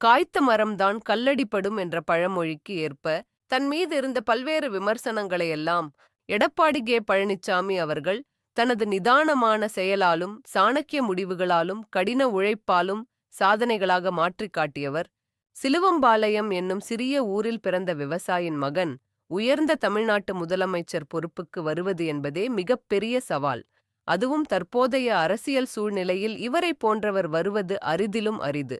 காய்த்த மரம்தான் கல்லடிப்படும் என்ற பழமொழிக்கு ஏற்ப தன் மீது இருந்த பல்வேறு விமர்சனங்களை எல்லாம் எடப்பாடி கே பழனிசாமி அவர்கள் தனது நிதானமான செயலாலும் சாணக்கிய முடிவுகளாலும் கடின உழைப்பாலும் சாதனைகளாக மாற்றிக் காட்டியவர். சிலுவம்பாளையம் என்னும் சிறிய ஊரில் பிறந்த விவசாயின் மகன் உயர்ந்த தமிழ்நாட்டு முதலமைச்சர் பொறுப்புக்கு வருவது என்பதே மிகப்பெரிய சவால். அதுவும் தற்போதைய அரசியல் சூழ்நிலையில் இவரை போன்றவர் வருவது அரிதிலும் அரிது.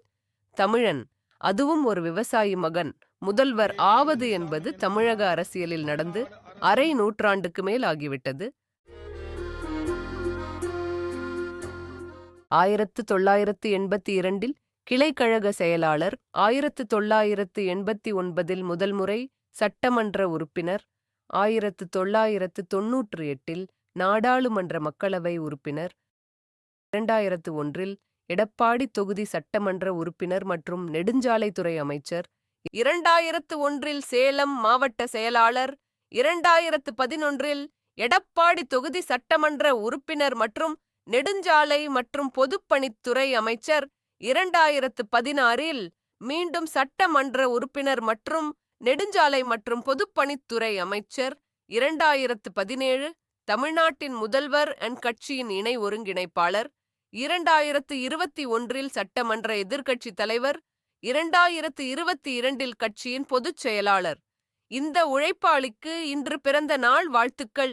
தமிழன் அதுவும் ஒரு விவசாயி மகன். முதல்வர் ஆவது என்பது தமிழக அரசியலில் நடந்து அரை நூற்றாண்டுக்கு மேல் ஆகிவிட்டது. ஆயிரத்து தொள்ளாயிரத்து எண்பத்தி இரண்டில் கிளைக்கழக செயலாளர் ஆயிரத்து தொள்ளாயிரத்து எண்பத்தி ஒன்பதில் முதல் முறை சட்டமன்ற உறுப்பினர் ஆயிரத்து தொள்ளாயிரத்து தொன்னூற்று எட்டில் நாடாளுமன்ற மக்களவை உறுப்பினர் இரண்டாயிரத்து ஒன்றில் எடப்பாடி தொகுதி சட்டமன்ற உறுப்பினர் மற்றும் நெடுஞ்சாலைத்துறை அமைச்சர் இரண்டாயிரத்து ஒன்றில் சேலம் மாவட்ட செயலாளர் இரண்டாயிரத்து பதினொன்றில் எடப்பாடி தொகுதி சட்டமன்ற உறுப்பினர் மற்றும் நெடுஞ்சாலை மற்றும் பொதுப்பணித்துறை அமைச்சர் இரண்டாயிரத்து பதினாறில் மீண்டும் சட்டமன்ற உறுப்பினர் மற்றும் நெடுஞ்சாலை மற்றும் பொதுப்பணித்துறை அமைச்சர் இரண்டாயிரத்து பதினேழு தமிழ்நாட்டின் முதல்வர் அண்ட் கட்சியின் இணை ஒருங்கிணைப்பாளர் இரண்டாயிரத்து இருபத்தி ஒன்றில் சட்டமன்ற எதிர்க்கட்சி தலைவர் இரண்டாயிரத்து இருபத்தி இரண்டில் கட்சியின் பொதுச் செயலாளர். இந்த உழைப்பாளிக்கு இன்று பிறந்த நாள் வாழ்த்துக்கள்.